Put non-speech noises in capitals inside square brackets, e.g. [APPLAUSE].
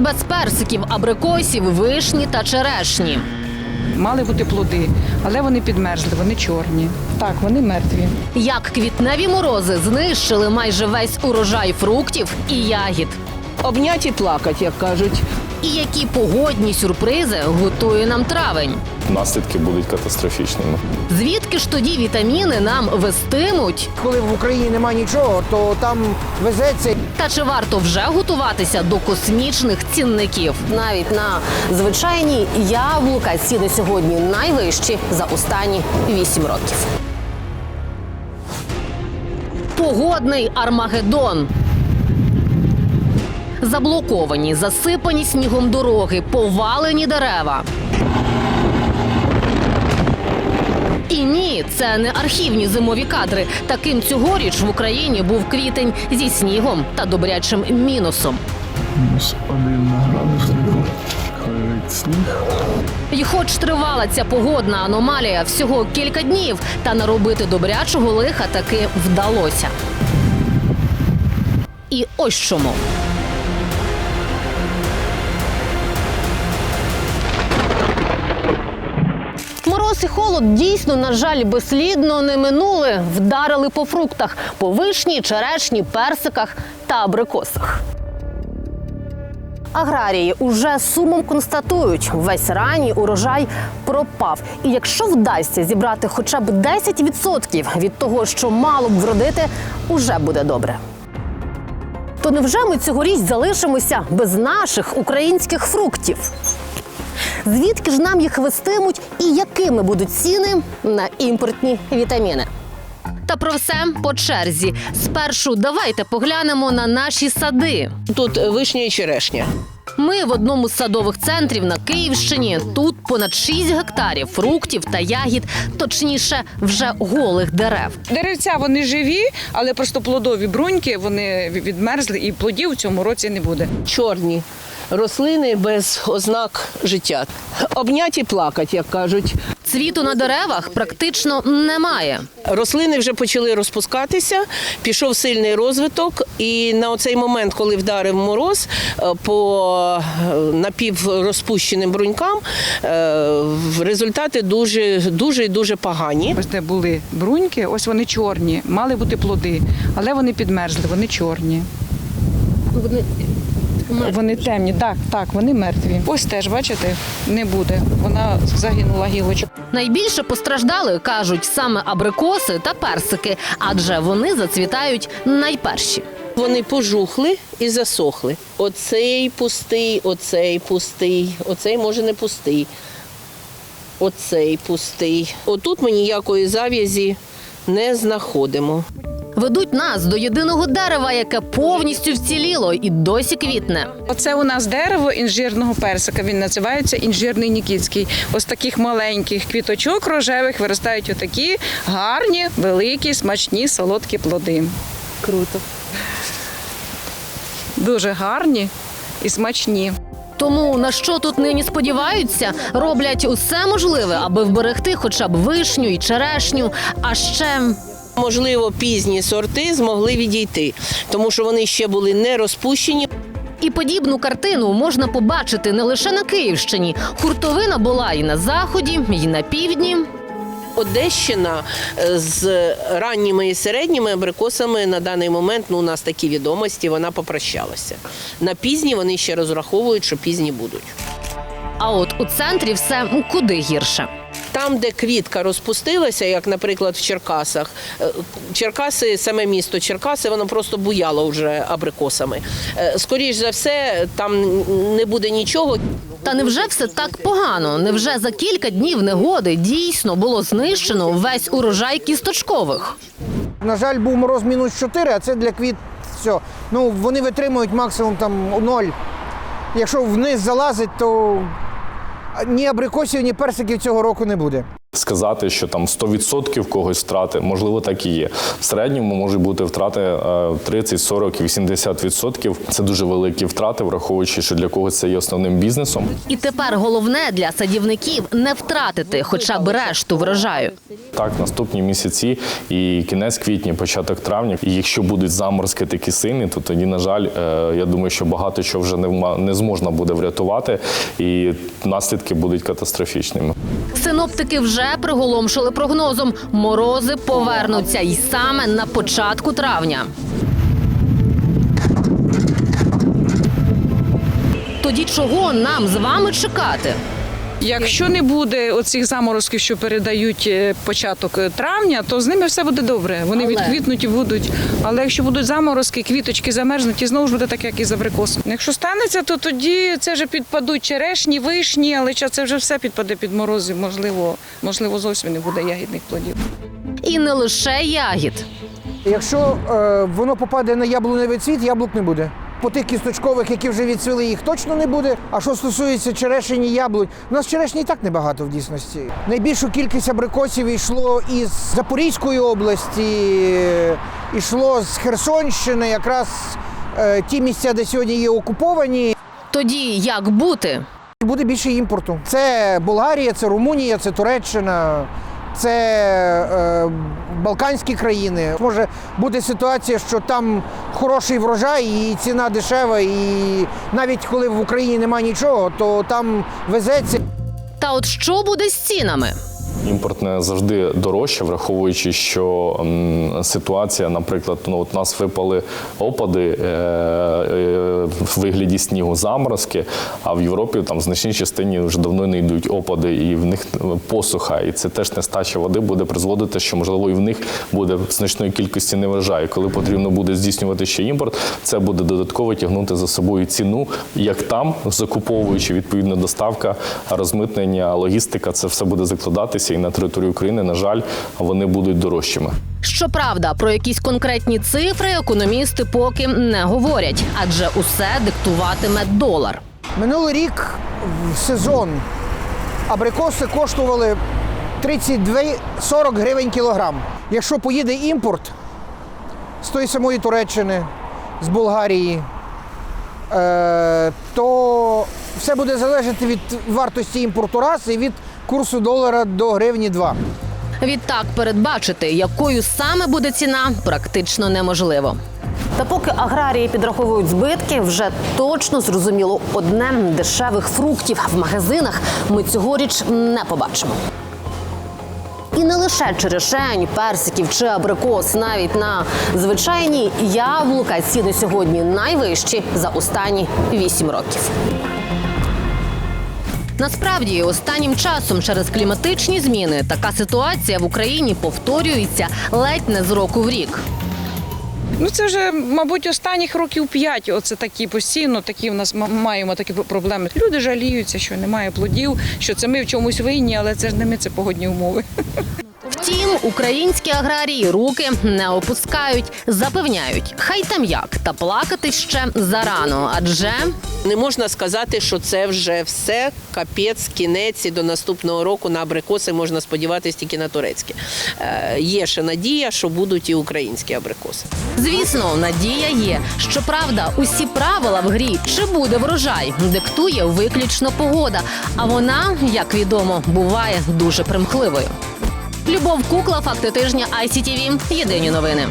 Без персиків, абрикосів, вишні та черешні. Мали бути плоди, але вони підмерзли, вони чорні. Так, вони мертві. Як квітневі морози знищили майже весь урожай фруктів і ягід. Обняті плакать, як кажуть. І які погодні сюрпризи готує нам травень. Наслідки будуть катастрофічними. Звідки ж тоді вітаміни нам вестимуть? Коли в Україні немає нічого, то там везеться. Та чи варто вже готуватися до космічних цінників? Навіть на звичайні яблука ціни сьогодні найвищі за останні 8 років. Погодний Армагеддон. Заблоковані, засипані снігом дороги, повалені дерева. І ні, це не архівні зимові кадри. Таким цьогоріч в Україні був квітень зі снігом та добрячим мінусом. Мінус один на градуснику. Сніг. І хоч тривала ця погодна аномалія всього кілька днів, та наробити добрячого лиха таки вдалося. І ось чому. Мороз і холод дійсно, на жаль, безслідно не минули. Вдарили по фруктах, по вишні, черешні, персиках та абрикосах. Аграрії уже сумом констатують, весь ранній урожай пропав. І якщо вдасться зібрати хоча б 10% від того, що мало б вродити, уже буде добре. То невже ми цьогоріч залишимося без наших українських фруктів? Звідки ж нам їх вестимуть і якими будуть ціни на імпортні вітаміни? Та про все по черзі. Спершу давайте поглянемо на наші сади. Тут вишня і черешня. Ми в одному з садових центрів на Київщині. Тут понад 6 гектарів фруктів та ягід, точніше, вже голих дерев. Деревця вони живі, але просто плодові бруньки вони відмерзли і плодів у цьому році не буде. Чорні рослини без ознак життя. Обняті плакать, як кажуть. Цвіту на деревах практично немає. Рослини вже почали розпускатися, пішов сильний розвиток, і на оцей момент, коли вдарив мороз, е, по е, напіврозпущеним брунькам е, результати дуже дуже і дуже погані. Ось де були бруньки, ось вони чорні, мали бути плоди, але вони підмерзли, вони чорні. Вони темні, так, так, вони мертві. Ось теж, бачите, не буде. Вона загинула гілочка. Найбільше постраждали, кажуть, саме абрикоси та персики, адже вони зацвітають найперші. Вони пожухли і засохли. Оцей пустий, оцей пустий, оцей може не пустий. Оцей пустий. Отут ми ніякої зав'язі не знаходимо. Ведуть нас до єдиного дерева, яке повністю вціліло і досі квітне. Оце у нас дерево інжирного персика. Він називається інжирний нікітський. Ось таких маленьких квіточок рожевих виростають отакі гарні, великі, смачні, солодкі плоди. Круто. Дуже гарні і смачні. Тому на що тут нині сподіваються, роблять усе можливе, аби вберегти хоча б вишню і черешню. А ще Можливо, пізні сорти змогли відійти, тому що вони ще були не розпущені. і подібну картину можна побачити не лише на Київщині. Хуртовина була і на заході, і на півдні. Одещина е, з ранніми і середніми абрикосами на даний момент ну, у нас такі відомості, вона попрощалася. На пізні вони ще розраховують, що пізні будуть. А от у центрі все куди гірше. Там, де квітка розпустилася, як, наприклад, в Черкасах, е, Черкаси, саме місто Черкаси, воно просто буяло вже абрикосами. Е, Скоріш за все, там не буде нічого. Та невже все так погано? Невже за кілька днів негоди дійсно було знищено весь урожай кісточкових? На жаль, був мороз мінус 4, а це для квіт все. Ну, вони витримують максимум там 0. Якщо вниз залазить, то ні абрикосів, ні персиків цього року не буде. Сказати, що там 100% когось втрати, можливо, так і є. В середньому можуть бути втрати е, 30, 40 і 80%. Це дуже великі втрати, враховуючи, що для когось це є основним бізнесом. І тепер головне для садівників не втратити хоча б решту врожаю. Так, наступні місяці і кінець квітня, початок травня. І якщо будуть заморозки такі сильні, то тоді, на жаль, е, я думаю, що багато чого вже не зможна буде врятувати, і наслідки будуть катастрофічними. Синоптики вже приголомшили прогнозом. Морози повернуться і саме на початку травня. Тоді чого нам з вами чекати? Якщо не буде оцих заморозків, що передають е, початок е, травня, то з ними все буде добре. Вони Але? відквітнуть і будуть. Але якщо будуть заморозки, квіточки замерзнуть, і знову ж буде так, як і з абрикосом. Якщо станеться, то тоді це вже підпадуть черешні, вишні, але це вже все підпаде під морози. Можливо, можливо, зовсім не буде ягідних плодів. І не лише ягід. Якщо е, воно попаде на яблуневий цвіт, яблук не буде. По тих кісточкових, які вже відцвіли, їх точно не буде. А що стосується черешень і яблунь, у нас черешні і так небагато в дійсності. Найбільшу кількість абрикосів йшло із Запорізької області, йшло з Херсонщини, якраз е, ті місця, де сьогодні є окуповані. Тоді як бути? Буде більше імпорту. Це Болгарія, це Румунія, це Туреччина, це е, Балканські країни. Може бути ситуація, що там хороший врожай і ціна дешева, і навіть коли в Україні немає нічого, то там везеться. Та от що буде з цінами? Імпортне завжди дорожче, враховуючи, що ситуація, наприклад, ну от нас випали опади е, е, в вигляді снігу заморозки, а в Європі там в значній частині вже давно не йдуть опади, і в них посуха. І це теж нестача води буде призводити, що можливо і в них буде значної кількості неврожаю. Коли потрібно буде здійснювати ще імпорт, це буде додатково тягнути за собою ціну, як там, закуповуючи відповідно доставка, розмитнення, логістика, це все буде закладатися, і на території України, на жаль, вони будуть дорожчими. Щоправда, про якісь конкретні цифри економісти поки не говорять, адже усе диктуватиме долар. Минулий рік в сезон абрикоси коштували 32-40 гривень кілограм. Якщо поїде імпорт з тої самої Туреччини, з Болгарії, е, то все буде залежати від вартості імпорту раз і від курсу долара до гривні 2. Відтак передбачити, якою саме буде ціна, практично неможливо. Та поки аграрії підраховують збитки, вже точно зрозуміло одне дешевих фруктів в магазинах ми цьогоріч не побачимо. І не лише черешень, персиків чи абрикос, навіть на звичайні яблука ціни сьогодні найвищі за останні 8 років. Насправді, останнім часом через кліматичні зміни така ситуація в Україні повторюється ледь не з року в рік. Ну це вже, мабуть, останніх років п'ять. Оце такі постійно, такі в нас маємо такі проблеми. Люди жаліються, що немає плодів, що це ми в чомусь винні, але це ж не ми, це погодні умови. [LAUGHS] Втім, українські аграрії руки не опускають, запевняють, хай там як, та плакати ще зарано, адже Не можна сказати, що це вже все капець, кінець і до наступного року на абрикоси можна сподіватися тільки на турецькі. Е, є ще надія, що будуть і українські абрикоси. Звісно, надія є. Щоправда, усі правила в грі чи буде врожай диктує виключно погода. А вона, як відомо, буває дуже примхливою. Любов Кукла, факти тижня ICTV. Єдині новини.